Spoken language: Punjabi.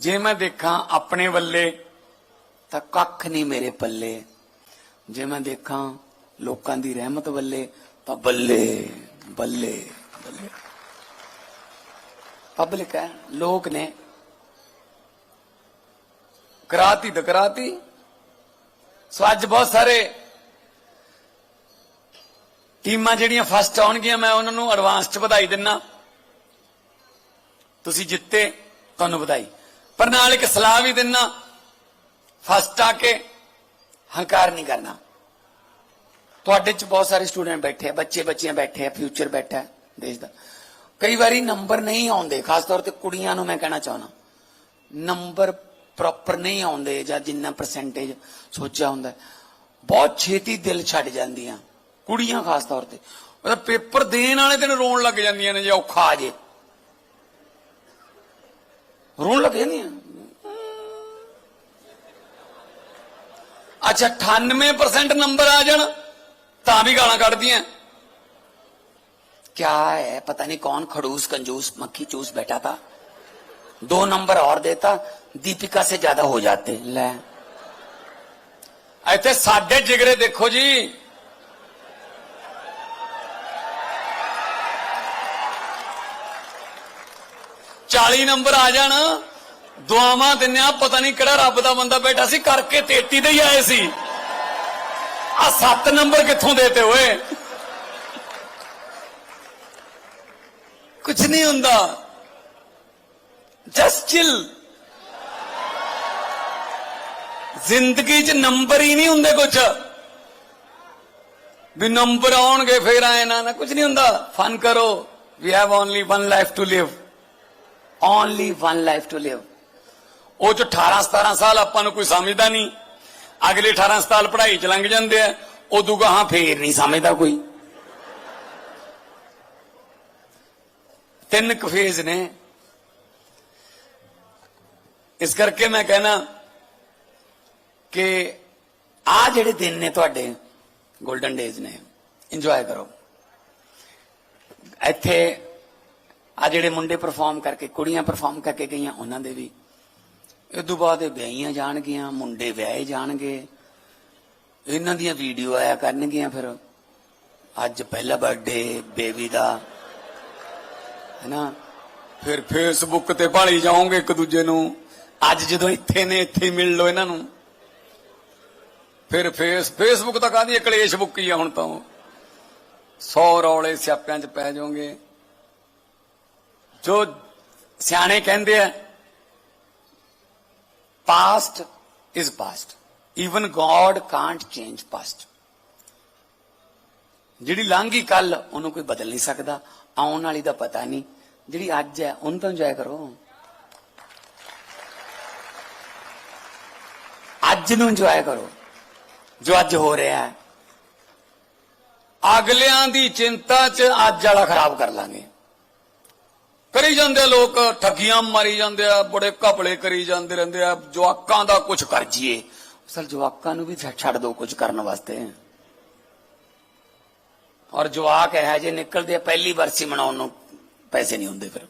ਜੇ ਮੈਂ ਦੇਖਾਂ ਆਪਣੇ ਵੱਲੇ, ਤਾਂ ਕੱਖ ਨਹੀਂ ਮੇਰੇ ਪੱਲੇ। ਜੇ ਮੈਂ ਦੇਖਾਂ ਲੋਕਾਂ ਦੀ ਰਹਿਮਤ ਵੱਲੇ, ਤਾਂ ਬੱਲੇ ਬੱਲੇ ਬੱਲੇ। ਪਬਲਿਕ ਹੈ, ਲੋਕ ਨੇ। ਕਰਾਤੀ ਤਾਂ ਕਰਾਤੀ। ਸੋ ਅੱਜ ਬਹੁਤ ਸਾਰੇ ਟੀਮਾਂ ਜਿਹੜੀਆਂ ਫਸਟ ਆਉਣਗੀਆਂ, ਮੈਂ ਉਹਨਾਂ ਨੂੰ ਐਡਵਾਂਸ ਚ ਵਧਾਈ ਦਿੰਨਾ। ਤੁਸੀਂ ਜਿੱਤੇ, ਤੁਹਾਨੂੰ ਵਧਾਈ। ਪਰ ਨਾਲ ਇੱਕ ਸਲਾਹ ਵੀ ਦਿੰਨਾ। ਫਸਟ ਆ ਕੇ ਹੰਕਾਰ ਨਹੀਂ ਕਰਨਾ। ਤੁਹਾਡੇ ਚ ਬਹੁਤ ਸਾਰੇ ਸਟੂਡੈਂਟ ਬੈਠੇ ਆ, ਬੱਚੇ ਬੱਚੀਆਂ ਬੈਠੇ ਆ ਫਿਊਚਰ ਬੈਠਾ ਦੇਸ਼ ਦਾ। ਕਈ ਵਾਰੀ ਨੰਬਰ ਨਹੀਂ ਆਉਂਦੇ, ਖਾਸ ਤੌਰ ਤੇ ਕੁੜੀਆਂ ਨੂੰ ਮੈਂ ਕਹਿਣਾ ਚਾਹਣਾ ਨੰਬਰ ਪ੍ਰੋਪਰ ਨਹੀਂ ਆਉਂਦੇ ਜਾਂ ਜਿੰਨਾ ਪਰਸੈਂਟੇਜ ਸੋਚਿਆ ਹੁੰਦਾ ਬਹੁਤ ਛੇਤੀ ਦਿਲ ਛੱਡ ਜਾਂਦੀਆਂ ਕੁੜੀਆਂ ਖਾਸ ਤੌਰ ਤੇ। ਉਹਦਾ ਪੇਪਰ ਦੇਣ ਵਾਲੇ ਦਿਨ ਰੋਣ ਲੱਗ ਜਾਂਦੀਆਂ ਨੇ, ਜੇ ਔਖਾ ਆ ਜੇ। रोन लगे नहीं? अच्छा 98% नंबर आ जान ता भी गाला कट दिया। क्या है? पता नहीं कौन खड़ूस, कंजूस, मक्खी चूस बैठा था। दो नंबर और देता, दीपिका से ज़्यादा हो जाते। ले। ऐसे साढ़े जिगरे देखो जी। 40 ਨੰਬਰ ਆ ਜਾਣ। ਦੁਆਵਾਂ ਦਿੰਨਿਆ ਪਤਾ ਨਹੀਂ ਕਿਹੜਾ ਰੱਬ ਦਾ ਬੰਦਾ ਬੈਠਾ ਸੀ, ਕਰਕੇ 33 ਦੇ ਹੀ ਆਏ ਸੀ। ਆ 7 ਨੰਬਰ ਕਿੱਥੋਂ ਦੇਤੇ ਹੋਏ ਕੁਝ ਨਹੀਂ ਹੁੰਦਾ। ਜਸ ਚਿਲ ਜ਼ਿੰਦਗੀ 'ਚ ਨੰਬਰ ਹੀ ਨਹੀਂ ਹੁੰਦੇ ਕੁਝ ਵੀ ਨੰਬਰ ਆਉਣਗੇ, ਫੇਰ ਆਏ ਨਾ ਨਾ ਕੁਝ ਨਹੀਂ ਹੁੰਦਾ। ਫਨ ਕਰੋ। We have only one life to live only one life to live ਉਹ ਚ 18 17 ਸਾਲ ਆਪਾਂ ਨੂੰ ਕੋਈ ਸਮਝਦਾ ਨਹੀਂ। ਅਗਲੇ 18 ਸਾਲ ਪੜ੍ਹਾਈ ਚ ਲੰਘ ਜਾਂਦੇ ਆ, ਉਦੋਂ ਗਾਹਾਂ ਫੇਰ ਨਹੀਂ ਸਮਝਦਾ ਕੋਈ। ਤਿੰਨ ਕੁ ਫੇਜ਼ ਨੇ। ਇਸ ਕਰਕੇ ਮੈਂ ਕਹਿਣਾ ਕਿ ਆ ਜਿਹੜੇ ਦਿਨ ਨੇ ਤੁਹਾਡੇ 골ਡਨ ਡੇਜ਼ ਨੇ ਇੰਜੋਏ ਕਰੋ। ਇੱਥੇ ਆ ਜਿਹੜੇ ਮੁੰਡੇ ਪਰਫਾਰਮ ਕਰਕੇ, ਕੁੜੀਆਂ ਪਰਫਾਰਮ ਕਰਕੇ ਗਈਆਂ, ਉਹਨਾਂ ਦੇ ਵੀ। ਇਸ ਤੋਂ ਬਾਅਦ ਇਹ ਵਿਆਹੀਆਂ ਜਾਣਗੀਆਂ, ਮੁੰਡੇ ਵਿਆਹੇ ਜਾਣਗੇ। ਇਹਨਾਂ ਦੀਆਂ ਵੀਡੀਓ ਆਇਆ ਕਰਨਗੀਆਂ ਫਿਰ। ਅੱਜ ਪਹਿਲਾ ਬਰਥਡੇ ਬੇਬੀ ਦਾ। ਹੈਨਾ? ਫਿਰ ਫੇਸਬੁੱਕ ਤੇ ਭਾਲੀ ਜਾਓਗੇ ਇੱਕ ਦੂਜੇ ਨੂੰ। ਅੱਜ ਜਦੋਂ ਇੱਥੇ ਨੇ, ਇੱਥੇ ਮਿਲ ਲਓ ਇਹਨਾਂ ਨੂੰ। ਫਿਰ ਫੇਸ ਫੇਸਬੁੱਕ ਤਾਂ ਕਾਹਦੀ ਕਲੇਸ਼ ਬੁੱਕ ਹੀ ਆ ਹੁਣ ਤਾਂ 100 ਰੌਲੇ ਸਿਆਪਿਆਂ 'ਚ ਪੈ ਜਾਓਗੇ। ਜੋ ਸਿਆਣੇ ਕਹਿੰਦੇ ਆ past is past even God can't change past ਜਿਹੜੀ ਲੰਘੀ ਕੱਲ ਉਹਨੂੰ ਕੋਈ ਬਦਲ ਨਹੀਂ ਸਕਦਾ। ਆਉਣ ਵਾਲੀ ਦਾ ਪਤਾ ਨਹੀਂ। ਜਿਹੜੀ ਅੱਜ ਹੈ, ਉਹਨੂੰ ਤਾਂ ਇੰਜੋਏ ਕਰੋ। ਅੱਜ ਨੂੰ ਇੰਜੋਏ ਕਰੋ। ਜੋ ਅੱਜ ਹੋ ਰਿਹਾ ਹੈ। ਅਗਲਿਆਂ ਦੀ ਚਿੰਤਾ 'ਚ ਅੱਜ ਵਾਲਾ ਖਰਾਬ ਕਰ ਲਾਂਗੇ। ਕਰੀ ਜਾਂਦੇ ਆ ਲੋਕ, ਠੱਗੀਆਂ ਮਾਰੀ ਜਾਂਦੇ ਆ, ਬੜੇ ਘਪਲੇ ਕਰੀ ਜਾਂਦੇ ਰਹਿੰਦੇ ਆ, ਜਵਾਕਾਂ ਦਾ ਕੁਝ ਕਰ ਜੀਏ। ਅਸਲ ਜਵਾਕਾਂ ਨੂੰ ਵੀ ਛੱਡ- ਦੋ ਦਿਓ ਕੁਝ ਕਰਨ ਵਾਸਤੇ। ਔਰ ਜਵਾਕ ਹੈ ਜੇ ਨਿਕਲਦੇ ਆ, ਪਹਿਲੀ ਵਰਸੀ ਮਨਾਉਣ ਨੂੰ ਪੈਸੇ ਨਹੀਂ ਹੁੰਦੇ ਫਿਰ।